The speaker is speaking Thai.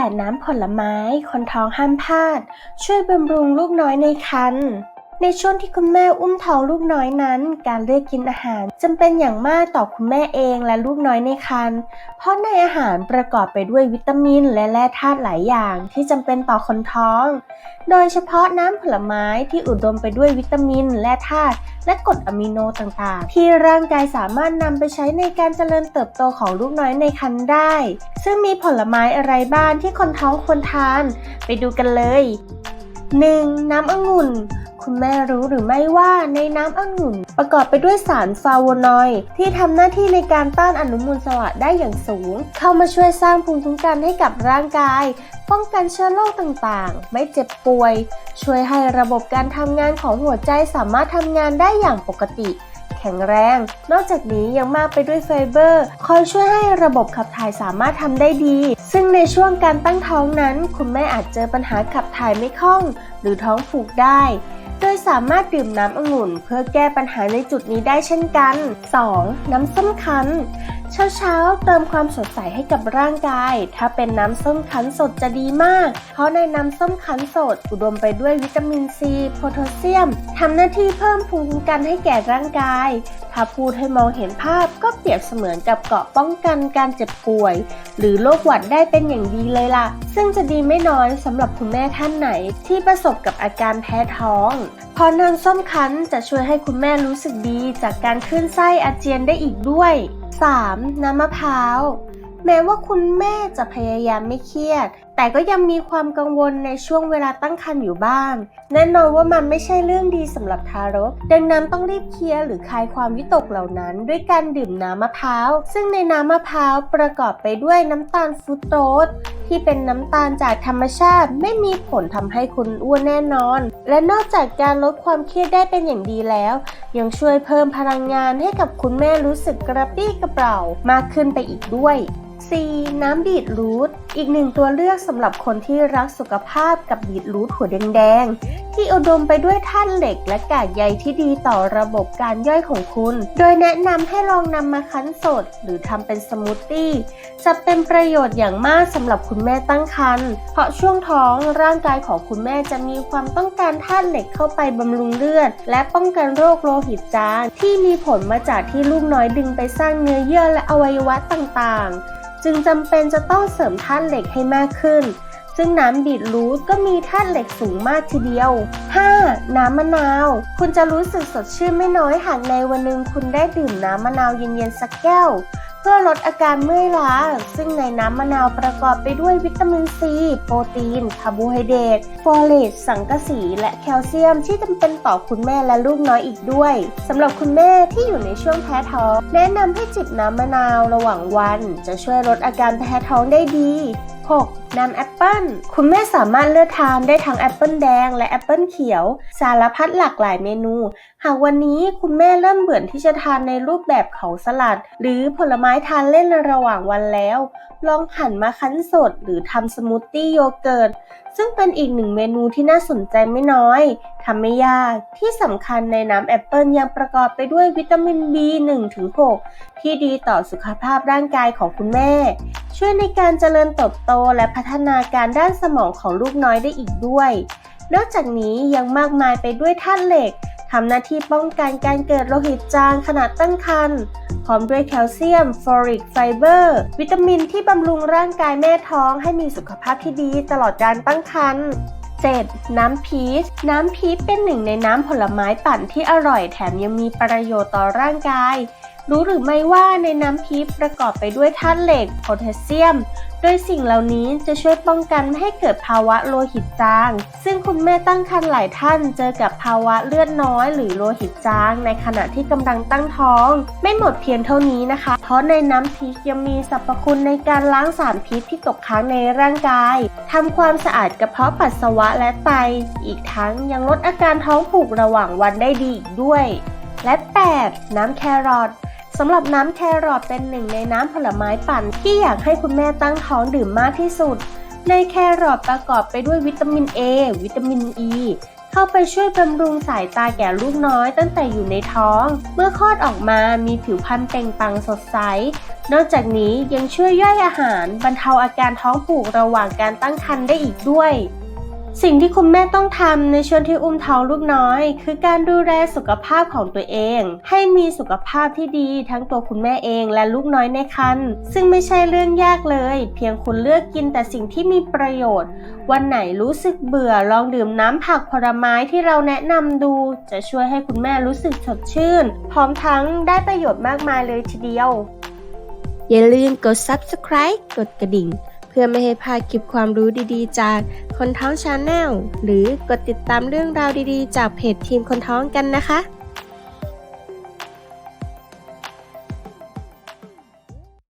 8 น้ำผลไม้ คนท้องห้ามพลาด ช่วยบำรุงลูกน้อยในครรภ์ ในช่วงที่คุณแม่อุ้มท้องลูกน้อยนั้น การเลือกกินอาหารจำเป็นอย่างมากต่อคุณแม่เองและลูกน้อยในครรภ์ เพราะในอาหารประกอบไปด้วยวิตามิน และแร่ธาตุหลายอย่างที่จำเป็นต่อคนท้อง โดยเฉพาะน้ำผลไม้ที่อุดมไปด้วยวิตามิน แร่ธาตุและกรดอะมิโนต่างๆ ที่ร่างกายสามารถนำไปใช้ในการเจริญเติบโตของลูกน้อยในครรภ์ได้ ซึ่งมีผลไม้อะไรบ้างที่คนท้องควรทาน ไปดูกันเลย 1. น้ำองุ่น คุณแม่รู้หรือไม่ว่าในน้ำองุ่น ประกอบไปด้วยสารฟลาโวนอยด์ที่ทำหน้าที่ในการต้านอนุมูลอิสระได้อย่างสูง เข้ามาช่วยสร้างภูมิคุ้มกันให้กับร่างกาย ป้องกันเชื้อโรคต่างๆ ไม่เจ็บป่วย ช่วยให้ระบบการทำงานของหัวใจสามารถทำงานได้อย่างปกติ ข็งแรง นอกจากนี้ยังมากไปด้วยไฟเบอร์ คอยช่วยให้ระบบขับถ่ายสามารถทำได้ดี ซึ่งในช่วงการตั้งท้องนั้น คุณแม่อาจเจอปัญหาขับถ่ายไม่คล่อง หรือท้องผูกได้ ดยสามารถดื่มน้ำองุ่นเพื่อแก้ปัญหาในจุดนี้ได้เช่นกัน 2. น้ำส้มคั้นเช้าเช้าๆ เติมความสดใสให้กับร่างกาย ถ้าเป็นน้ำส้มคั้นสดจะดีมาก เพราะในน้ำส้มคั้นสดอุดมไปด้วยวิตามินซี โพแทสเซียมทำหน้าที่เพิ่มภูมิคุ้มกันให้แก่ร่างกาย ถ้าพูดให้มองเห็นภาพก็เปรียบเสมือนกับเกาะป้องกันการเจ็บป่วย หรือโรคหวัดได้เป็นอย่างดีเลยล่ะ ซึ่งจะดีไม่น้อยสำหรับคุณแม่ท่านไหนที่ประสบกับอาการแพ้ท้องพราะน้ำส้มคั้นจะช่วยให้คุณแม่รู้สึกดีจากการคลื่นไส้อาเจียนได้อีกด้วย 3. น้ำมะพร้าว แม้ว่าคุณแม่จะพยายามไม่เครียด แต่ก็ยังมีความกังวลในช่วงเวลาตั้งครรภ์อยู่บ้าง แน่นอนว่ามันไม่ใช่เรื่องดีสำหรับทารก ดังนั้นต้องรีบเคลียร์หรือคลายความวิตกเหล่านั้น ด้วยการดื่มน้ำมะพร้าว ซึ่งในน้ำมะพร้าวประกอบไปด้วยน้ำตาลฟรุตโตสที่เป็นน้ำตาลจากธรรมชาติ ไม่มีผลทำให้คุณอ้วนแน่นอน และนอกจากการลดความเครียดได้เป็นอย่างดีแล้ว ยังช่วยเพิ่มพลังงานให้กับคุณแม่รู้สึกกระปรี้กระเปร่ามากขึ้นไปอีกด้วย 4. น้ำบีทรูทอีกหนึ่งตัวเลือกสำหรับคนที่รักสุขภาพกับบีทรูทหัวแดงๆ ที่อุดมไปด้วยธาตุเหล็กและกากใยที่ดีต่อระบบการย่อยของคุณ โดยแนะนำให้ลองนำมาคั้นสด หรือทำเป็นสมูทตี้ จะเป็นประโยชน์อย่างมากสำหรับคุณแม่ตั้งครรภ์เพราะช่วงท้องร่างกายของคุณแม่จะมีความต้องการธาตุเหล็กเข้าไปบำรุงเลือด และป้องกันโรคโลหิตจางที่มีผลมาจากที่ลูกน้อยดึงไปสร้างเนื้อเยื่อและอวัยวะต่างๆ จึงจำเป็นจะต้องเสริมธาตุเหล็กให้มากขึ้น ซึ่งน้ำบีทรูทก็มีธาตุเหล็กสูงมากทีเดียว 5. น้ำมะนาว คุณจะรู้สึกสดชื่นไม่น้อยหากในวันหนึ่งคุณได้ดื่มน้ำมะนาวเย็นๆสักแก้ว เพื่อลดอาการเมื่อยล้า ซึ่งในน้ำมะนาวประกอบไปด้วยวิตามินซี โปรตีน คาร์โบไฮเดรตโฟเลต สังกะสี และแคลเซียมที่จำเป็นต่อคุณแม่และลูกน้อยอีกด้วยสำหรับคุณแม่ที่อยู่ในช่วงแพ้ท้อง แนะนำให้จิบน้ำมะนาวระหว่างวัน จะช่วยลดอาการแพ้ท้องได้ดี 6. น้ำแอปเปิ้ล คุณแม่สามารถเลือกทานได้ทั้งแอปเปิลแดงและแอปเปิลเขียว สารพัดหลากหลายเมนู หากวันนี้คุณแม่เริ่มเบื่อที่จะทานในรูปแบบของสลัด หรือผลไม้ทานเล่นระหว่างวันแล้ว ลองหันมาคั้นสดหรือทำสมูทตี้โยเกิร์ตซึ่งเป็นอีกหนึ่งเมนูที่น่าสนใจไม่น้อยทำไม่ยาก ที่สำคัญในน้ำแอปเปิลยังประกอบไปด้วยวิตามิน B1-6 ที่ดีต่อสุขภาพร่างกายของคุณแม่ ช่วยในการเจริญเติบโตและพัฒนาการด้านสมองของลูกน้อยได้อีกด้วย นอกจากนี้ยังมากมายไปด้วยธาตุเหล็ก ทำหน้าที่ป้องกันการเกิดโลหิตจางขณะตั้งครรภ์พร้อมด้วยแคลเซียม ฟอริก ไฟเบอร์ วิตามินที่บำรุงร่างกายแม่ท้องให้มีสุขภาพที่ดีตลอดการตั้งครรภ์ 7. น้ำพีช น้ำพีชเป็นหนึ่งในน้ำผลไม้ปั่นที่อร่อยแถมยังมีประโยชน์ต่อร่างกาย รู้หรือไม่ว่าในน้ำพีชประกอบไปด้วยธาตุเหล็ก โพแทสเซียม ดยสิ่งเหล่านี้จะช่วยป้องกันไม่ให้เกิดภาวะโลหิตจาง ซึ่งคุณแม่ตั้งครรภ์หลายท่านเจอกับภาวะเลือดน้อย หรือโลหิตจาง ในขณะที่กำลังตั้งท้อง ไม่หมดเพียงเท่านี้นะคะ เพราะในน้ำพีชยังมีสรรพคุณในการล้างสารพิษที่ตกค้างในร่างกายทำความสะอาดกระเพาะปัสสาวะและไต อีกทั้งยังลดอาการท้องผูกระหว่างวันได้ดีอีกด้วย และ 8. น้ำแครอท สำหรับน้ำแครอทเป็นหนึ่งในน้ำผลไม้ปั่น ที่อยากให้คุณแม่ตั้งท้องดื่มมากที่สุด ในแครอทประกอบไปด้วยวิตามิน A วิตามิน E เข้าไปช่วยบำรุงสายตาแก่ลูกน้อยตั้งแต่อยู่ในท้อง เมื่อคลอดออกมามีผิวพรรณเปล่งปลั่งสดใส นอกจากนี้ยังช่วยย่อยอาหาร บรรเทาอาการท้องผูกระหว่างการตั้งครรภ์ได้อีกด้วย สิ่งที่คุณแม่ต้องทำในช่วงที่อุ้มท้องลูกน้อย คือการดูแลสุขภาพของตัวเอง ให้มีสุขภาพที่ดีทั้งตัวคุณแม่เองและลูกน้อยในครรภ์ซึ่งไม่ใช่เรื่องยากเลย เพียงคุณเลือกกินแต่สิ่งที่มีประโยชน์ วันไหนรู้สึกเบื่อลองดื่มน้ำผักผลไม้ที่เราแนะนำดู จะช่วยให้คุณแม่รู้สึกสดชื่น พร้อมทั้งได้ประโยชน์มากมายเลยทีเดียว อย่าลืมกด subscribe กดกระดิ่ง พื่อไม่ให้พลาดคลิปความรู้ดีๆ จากคนท้องชาแนลหรือกดติดตามเรื่องราวดีๆ จากเพจทีมคนท้องกันนะคะ